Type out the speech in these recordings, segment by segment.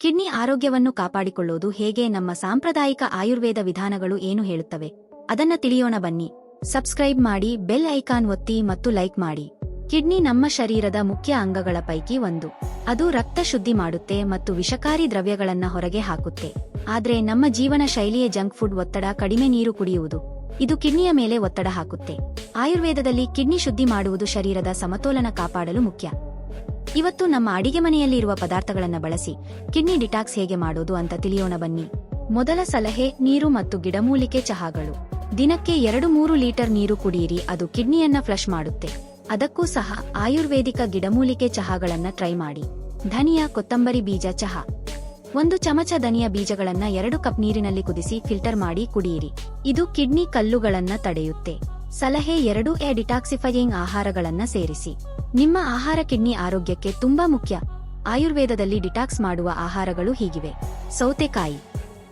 Kidney ಆರೋಗ್ಯವನ್ನು ಕಾಪಾಡಿಕೊಳ್ಳೋದು ಹೇಗೆ ನಮ್ಮ ಸಾಂಪ್ರದಾಯಿಕ ಆಯುರ್ವೇದ ವಿಧಾನಗಳು ಏನು ಹೇಳುತ್ತವೆ? ಅದನ್ನ ತಿಳಿಯೋಣ ಬನ್ನಿ. ಸಬ್ಸ್ಕ್ರೈಬ್ ಮಾಡಿ, ಬೆಲ್ ಐಕಾನ್ ಒತ್ತಿ ಮತ್ತು ಲೈಕ್ ಮಾಡಿ. ಕಿಡ್ನಿ ನಮ್ಮ ಶರೀರದ ಮುಖ್ಯ ಅಂಗಗಳ ಪೈಕಿ ಒಂದು. ಅದು ರಕ್ತ ಶುದ್ಧಿ ಮಾಡುತ್ತೆ ಮತ್ತು ವಿಷಕಾರಿ ದ್ರವ್ಯಗಳನ್ನ ಹೊರಗೆ ಹಾಕುತ್ತೆ. ಆದ್ರೆ ನಮ್ಮ ಜೀವನ ಶೈಲಿಯ ಜಂಕ್ ಫುಡ್ ಒತ್ತಡ ಕಡಿಮೆ ನೀರು ಕುಡಿಯುವುದು. ಇದು ಕಿಡ್ನಿಯ ಮೇಲೆ ಒತ್ತಡ ಹಾಕುತ್ತೆ. ಆಯುರ್ವೇದದಲ್ಲಿ ಕಿಡ್ನಿ ಶುದ್ಧಿ ಮಾಡುವುದು ಶರೀರದ ಸಮತೋಲನ ಕಾಪಾಡಲು ಮುಖ್ಯ. ಇವತ್ತು ನಮ್ಮ ಅಡಿಗೆ ಮನೆಯಲ್ಲಿ ಇರುವ ಪದಾರ್ಥಗಳನ್ನ ಬಳಸಿ, ಕಿಡ್ನಿ ಡಿಟಾಕ್ಸ್ ಹೇಗೆ ಮಾಡೋದು ಅಂತ ತಿಳಿಯೋಣ ಬನ್ನಿ. ಮೊದಲ ಸಲಹೆ, ನೀರು ಮತ್ತು ಗಿಡಮೂಲಿಕೆ ಚಹಾಗಳು. ದಿನಕ್ಕೆ ಎರಡು ಮೂರು ಲೀಟರ್ ನೀರು ಕುಡಿಯಿರಿ, ಅದು ಕಿಡ್ನಿಯನ್ನ ಫ್ಲಶ್ ಮಾಡುತ್ತೆ. ಅದಕ್ಕೂ ಸಹ ಆಯುರ್ವೇದಿಕ ಗಿಡಮೂಲಿಕೆ ಚಹಾಗಳನ್ನ ಟ್ರೈ ಮಾಡಿ. ಧನಿಯಾ ಕೊತ್ತಂಬರಿ ಬೀಜ ಚಹಾ. ಒಂದು ಚಮಚ ಧನಿಯ ಬೀಜಗಳನ್ನ ಎರಡು ಕಪ್ ನೀರಿನಲ್ಲಿ ಕುದಿಸಿ, ಫಿಲ್ಟರ್ ಮಾಡಿ ಕುಡಿಯಿರಿ. ಇದು ಕಿಡ್ನಿ ಕಲ್ಲುಗಳನ್ನ ತಡೆಯುತ್ತೆ. ಸಲಹೆ ಎರಡು ಎ ಡಿಟಾಕ್ಸಿಫೈಯಿಂಗ್ ಆಹಾರಗಳನ್ನ ಸೇರಿಸಿ. ನಿಮ್ಮ ಆಹಾರ ಕಿಡ್ನಿ ಆರೋಗ್ಯಕ್ಕೆ ತುಂಬಾ ಮುಖ್ಯ. ಆಯುರ್ವೇದದಲ್ಲಿ ಡಿಟಾಕ್ಸ್ ಮಾಡುವ ಆಹಾರಗಳು ಹೀಗಿವೆ. ಸೌತೆಕಾಯಿ.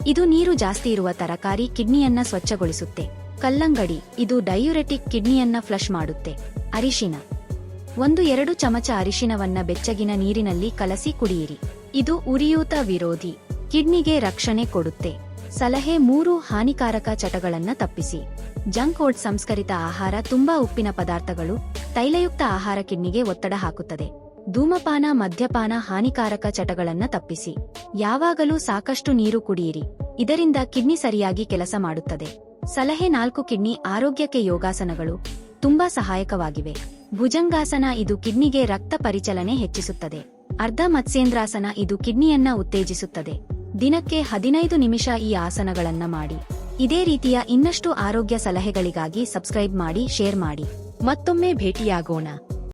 ಇದು ನೀರು ಜಾಸ್ತಿ ಇರುವ ತರಕಾರಿ ಕಿಡ್ನಿಯನ್ನ ಸ್ವಚ್ಛಗೊಳಿಸುತ್ತೆ. ಕಲ್ಲಂಗಡಿ. ಇದು ಡಯೂರೆಟಿಕ್ ಕಿಡ್ನಿಯನ್ನ ಫ್ಲಶ್ ಮಾಡುತ್ತೆ. ಅರಿಶಿನ. ಒಂದು ಎರಡು ಚಮಚ ಅರಿಶಿನವನ್ನ ಬೆಚ್ಚಗಿನ ನೀರಿನಲ್ಲಿ ಕಲಸಿ ಕುಡಿಯಿರಿ. ಇದು ಉರಿಯೂತ ವಿರೋಧಿ. ಕಿಡ್ನಿಗೆ ರಕ್ಷಣೆ ಕೊಡುತ್ತೆ. ಸಲಹೆ ಮೂರು ಹಾನಿಕಾರಕ ಚಟಗಳನ್ನು ತಪ್ಪಿಸಿ. ಜಂಕ್ ಫುಡ್ ಸಂಸ್ಕರಿತ ಆಹಾರ ತುಂಬಾ ಉಪ್ಪಿನ ಪದಾರ್ಥಗಳು ತೈಲಯುಕ್ತ ಆಹಾರ ಕಿಡ್ನಿಗೆ ಒತ್ತಡ ಹಾಕುತ್ತದೆ. ಧೂಮಪಾನ, ಮದ್ಯಪಾನ ಹಾನಿಕಾರಕ ಚಟಗಳನ್ನು ತಪ್ಪಿಸಿ. ಯಾವಾಗಲೂ ಸಾಕಷ್ಟು ನೀರು ಕುಡಿಯಿರಿ. ಇದರಿಂದ ಕಿಡ್ನಿ ಸರಿಯಾಗಿ ಕೆಲಸ ಮಾಡುತ್ತದೆ. ಸಲಹೆ ನಾಲ್ಕು ಕಿಡ್ನಿ ಆರೋಗ್ಯಕ್ಕೆ ಯೋಗಾಸನಗಳು ತುಂಬಾ ಸಹಾಯಕವಾಗಿವೆ. ಭುಜಂಗಾಸನ ಇದು ಕಿಡ್ನಿಗೆ ರಕ್ತ ಪರಿಚಲನೆ ಹೆಚ್ಚಿಸುತ್ತದೆ. ಅರ್ಧ ಮತ್ಸ್ಯೇಂದ್ರಾಸನ ಇದು ಕಿಡ್ನಿಯನ್ನ ಉತ್ತೇಜಿಸುತ್ತದೆ. ದಿನಕ್ಕೆ ಹದಿನೈದು ನಿಮಿಷ ಈ ಆಸನಗಳನ್ನ ಮಾಡಿ. ಇದೇ ರೀತಿಯ ಇನ್ನಷ್ಟು ಆರೋಗ್ಯ ಸಲಹೆಗಳಿಗಾಗಿ ಸಬ್ಸ್ಕ್ರೈಬ್ ಮಾಡಿ, ಶೇರ್ ಮಾಡಿ. ಮತ್ತೊಮ್ಮೆ ಭೇಟಿಯಾಗೋಣ.